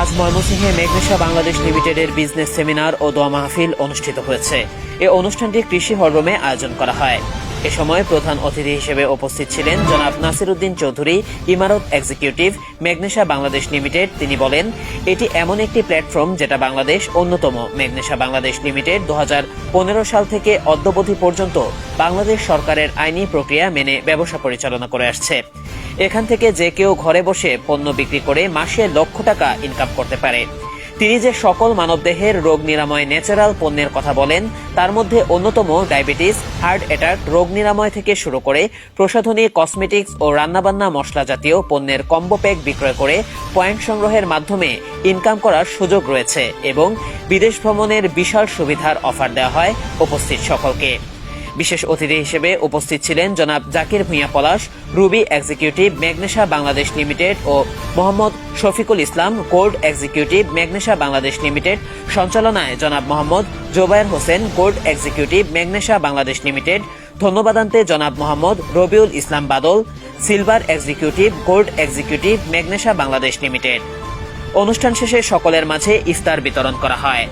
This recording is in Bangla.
আজ ময়মনসিংহে মেঘনেশা বাংলাদেশ লিমিটেডের বিজনেস সেমিনার ও দোয়া মাহফিল অনুষ্ঠিত হয়েছে। এ অনুষ্ঠানটি কৃষি হলরুমে আয়োজন করা হয়। এ সময় প্রধান অতিথি হিসেবে উপস্থিত ছিলেন জনাব নাসিরুদ্দিন চৌধুরী, ইমারত এক্সিকিউটিভ, মেঘনেশা বাংলাদেশ লিমিটেড। তিনি বলেন, এটি এমন একটি প্ল্যাটফর্ম যেটা বাংলাদেশ অন্যতম। মেঘনেশা বাংলাদেশ লিমিটেড দু হাজার পনেরো সাল থেকে অদ্যবধি পর্যন্ত বাংলাদেশ সরকারের আইনি প্রক্রিয়া মেনে ব্যবসা পরিচালনা করে আসছে। এখান থেকে যে কেউ ঘরে বসে পণ্য বিক্রি করে মাসে লক্ষ টাকা ইনকাম করতে পারে। তিনি যে সকল মানবদেহের রোগ নিরাময় ন্যাচারাল পণ্যের কথা বলেন, তার মধ্যে অন্যতম ডায়াবেটিস হার্ট অ্যাটাক রোগ নিরাময় থেকে শুরু করে প্রসাধনী কসমেটিক্স ও রান্নাবান্না মশলা জাতীয় পণ্যের কম্বো প্যাক বিক্রয় করে পয়েন্ট সংগ্রহের মাধ্যমে ইনকাম করার সুযোগ রয়েছে এবং বিদেশ ভ্রমণের বিশাল সুবিধার অফার দেওয়া হয় উপস্থিত সকলকে। বিশেষ অতিথি হিসেবে উপস্থিত ছিলেন জনাব Zakir Bhuiyan Palash, ruby executive Magnesha Bangladesh limited ও Mohammad Shafiqul Islam gold executive Magnesha Bangladesh limited, সঞ্চালনায় জনাব Mohammad Zobayer Hossain gold executive Magnesha Bangladesh limited ধন্যবাদান্তে জনাব Mohammad Rabiul Islam Badal, silver executive gold executive Magnesha Bangladesh limited. অনুষ্ঠান শেষে সকলের মাঝে ইফতার বিতরণ করা হয়।